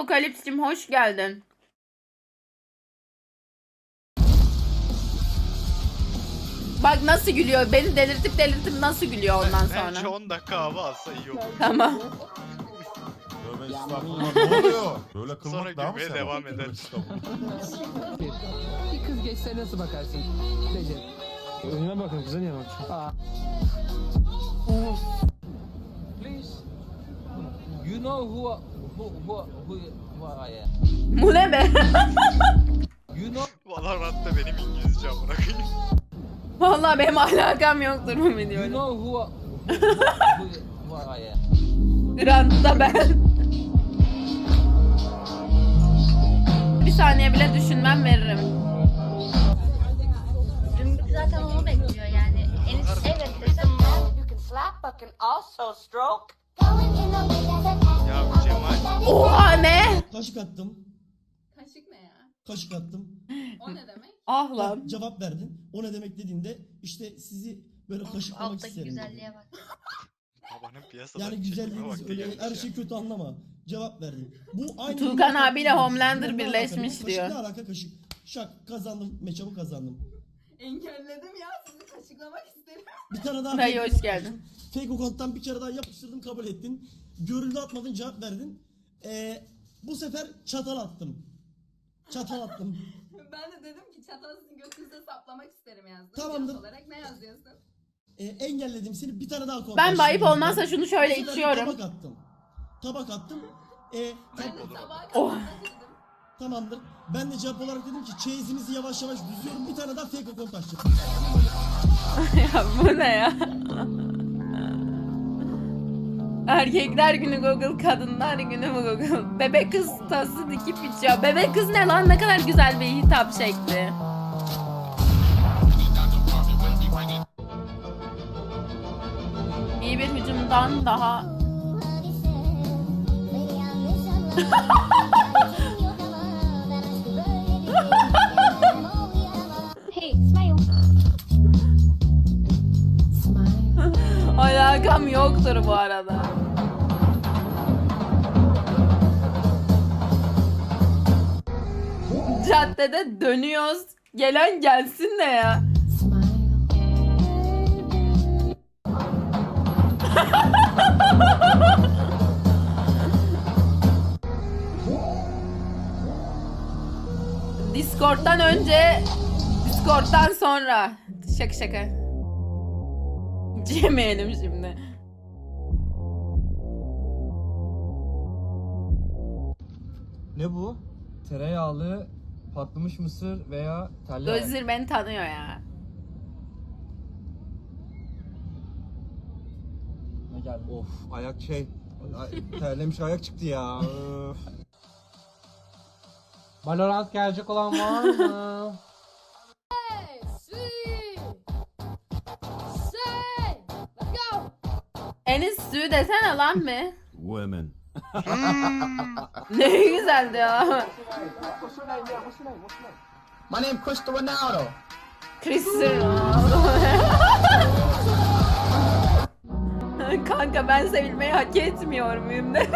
Apokalips'cim hoş geldin. Bak nasıl gülüyor. Beni delirtip delirtip nasıl gülüyor ondan Bence sonra. 10 dakika hava alsa iyi olur. Tamam. Tövbe estağfurullah ne oluyor? Böyle kılmak Sonra daha mı gülmeye devam eder. Bir kız geçse nasıl bakarsın? Recep. Önüme bakın kıza niye bakıyorsun? Aa. You know who who who who, who I am. Bu ne be? You know Valorant'ta benim İngilizcem bırakayım. Vallahi benim alakam yoktur bu you videoyla. know who who, who I am. Grant'ta ben. Bir saniye bile düşünmem veririm. Zümrüt zaten onu bekliyor yani. En evet dedim. You can slap, but can also stroke. Ya Cemal. Oha ne? Kaşık attım. Kaşık ne ya? Kaşık attım. O ne demek? Ah lan. Cevap verdin. O ne demek dediğinde işte sizi böyle kaşıklamak Alttaki isterim. güzelliğe dedim. bak. Babanın piyasada Yani güzelliğiniz öyle her şey kötü anlama. Cevap verdin. Bu aynı Tuğkan abiyle. Homelander Bu ne birleşmiş alaka? diyor. Kaşık ne alaka kaşık? Şak kazandım. Meçabı kazandım. Engelledim ya sizi kaşıklamak isterim. Bir tane daha. Fake- hoş geldin. Fake account'tan bir kere daha yapıştırdım kabul ettin. Görüldü atmadın cevap verdin. Ee, bu sefer çatal attım. Çatal attım. Ben de dedim ki çatal sizin götünüze saplamak isterim yazdım. Tamamdır. Cevap olarak ne yazıyorsun? Ee, engelledim seni. Bir tane daha kontaş. Ben bayip olmazsa şunu şöyle Bu sefer içiyorum. Tabak attım. Tabak attım. Ee, Ben de sabaha Oh. dedim. tamamdır. Ben de cevap olarak dedim ki çeyizimizi yavaş yavaş düzüyorum. Bir tane daha fake account açtım. ya bu ne ya? Erkekler günü Google, kadınlar günü Google. Bebek kız tası dikip içiyor. Bebek kız ne lan? Ne kadar güzel bir hitap şekli. İyi bir hücumdan daha... Alakam yoktur bu arada. Caddede dönüyoruz. Gelen gelsin ne ya? Discord'dan önce, Discord'dan sonra. Şaka şaka. Yemeyelim şimdi. Ne bu? Tereyağlı patlamış mısır veya telli Gözler beni tanıyor ya. Ne geldi? Of ayak şey. Ay, terlemiş ayak çıktı ya. Öf. Valorant gelecek olan var mı? Enis suyu desene lan mı? Women. Ne güzeldi ya. My name Cristiano Ronaldo. Cristiano. Kanka ben sevilmeyi hak etmiyor muyum ne?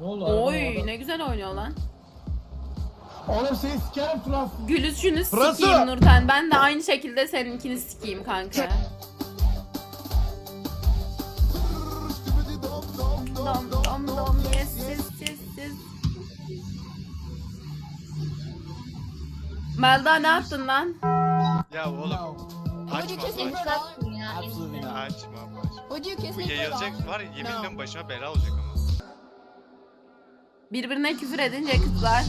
Oldu? Oy ne güzel oynuyor lan. Oğlum seni sikerim Frans. Gülüşünü Burası. sikeyim Nurten. Ben de aynı şekilde seninkini sikeyim kanka. Dom dom dom yes yes yes yes. Melda ne yaptın lan? Ya oğlum. Açma Kesin açma. bıraktın ya. Absolutely not. Açma açma. Would you kiss Bu me yayılacak var ya yemin ederim başıma bela olacak ama. Birbirine küfür edince kızlar.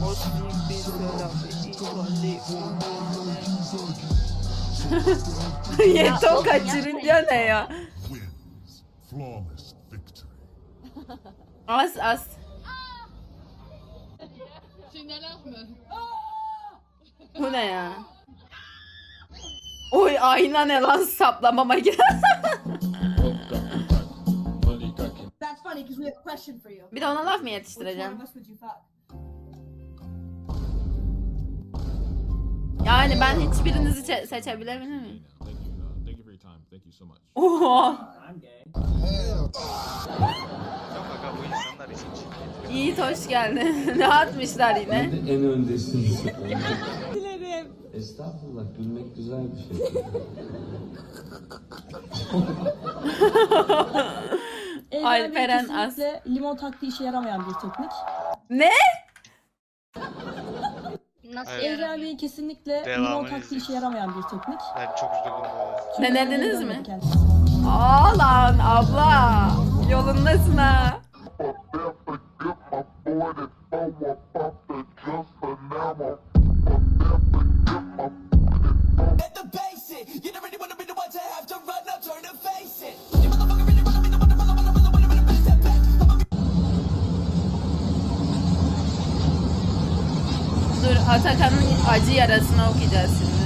Yeto kaçırınca ne ya? Flawless victory. Az az. Bu ne ya? Oy ayna ne lan saplamama gel. That's funny because we have a question for you. Bir de ona laf mı yetiştireceğim? Yani ben hiçbirinizi çe- seçebilir miyim? Thank you. Uh, thank you for your time. Thank you so much. Oho. Yok aga bu insanlar için ciddiyet. Yiğit hoş geldin. ne atmışlar yine? En öndesiniz. Dilerim. Estağfurullah gülmek güzel bir şey. Alperen As. limon taktiği işe yaramayan bir teknik. Ne? Nasıl Evet. Evren Bey'in kesinlikle Devamını limon taktiği işe yaramayan bir teknik. Ben çok üzüldüm bu. Çünkü Denediniz mi? görmedi kendisi. Aa lan abla. Yolundasın ha. Atakan'ın acı yarasını okuyacağız şimdi.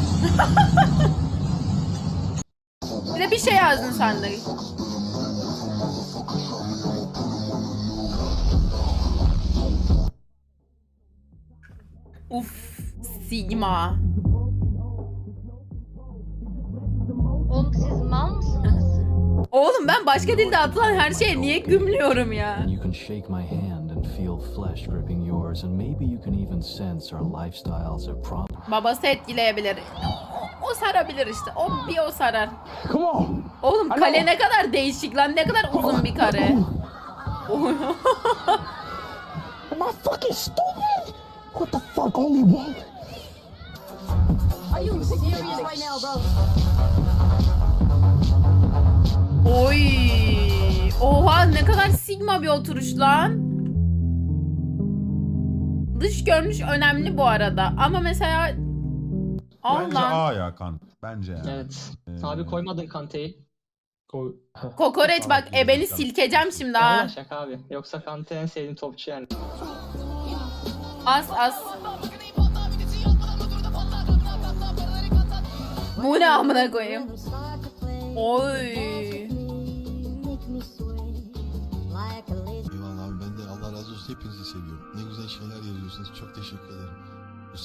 bir de bir şey yazdın sen de. Uf, Sigma. Oğlum siz mal mısınız? Oğlum ben başka dilde atılan her şeye niye gümlüyorum ya? Shake my hand and feel flesh gripping yours, and maybe you can even sense our lifestyles are problem. Babası etkileyebilir. O, o sarabilir işte. O bir o sarar. Come on. Oğlum kale ne kadar değişik lan. Ne kadar uzun bir kare. Am I fucking stupid? What the fuck? Only one. Are you serious right now bro? Oy. Oha ne kadar sigma bir oturuş lan. Dış görünüş önemli bu arada. Ama mesela Bence Allah. A ya kan. Bence yani. Evet. Ee, Abi koymadın Kante'yi. Koy. Kokoreç bak ebeni silkeceğim şimdi ha. Allah şaka abi. Yoksa Kante en sevdiğim topçu yani. As as. Bu ne amına koyayım? Oy.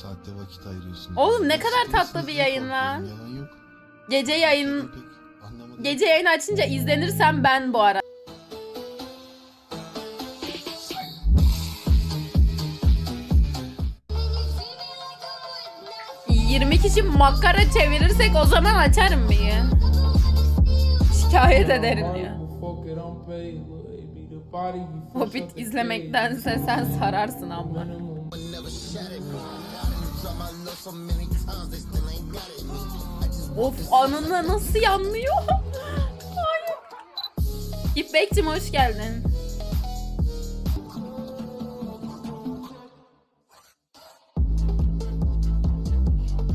Saatte vakit ayırıyorsunuz. Oğlum ne kadar tatlı bir yayın lan. Yalan yok. Gece yayın gece yayın açınca izlenirsem ben bu ara. ...20 kişi makara çevirirsek o zaman açarım bir. Şikayet ederim ya. Hobbit izlemektense sen sararsın abla. Of anını nasıl yanlıyor? Ay. İpekçim hoş geldin.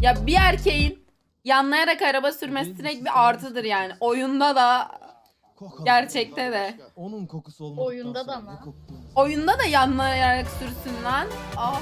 Ya bir erkeğin yanlayarak araba sürmesi direkt bir artıdır yani. Oyunda da gerçekte de. Onun kokusu olmadıktan Oyunda da mı? Oyunda da yanlayarak sürsün lan. Allah.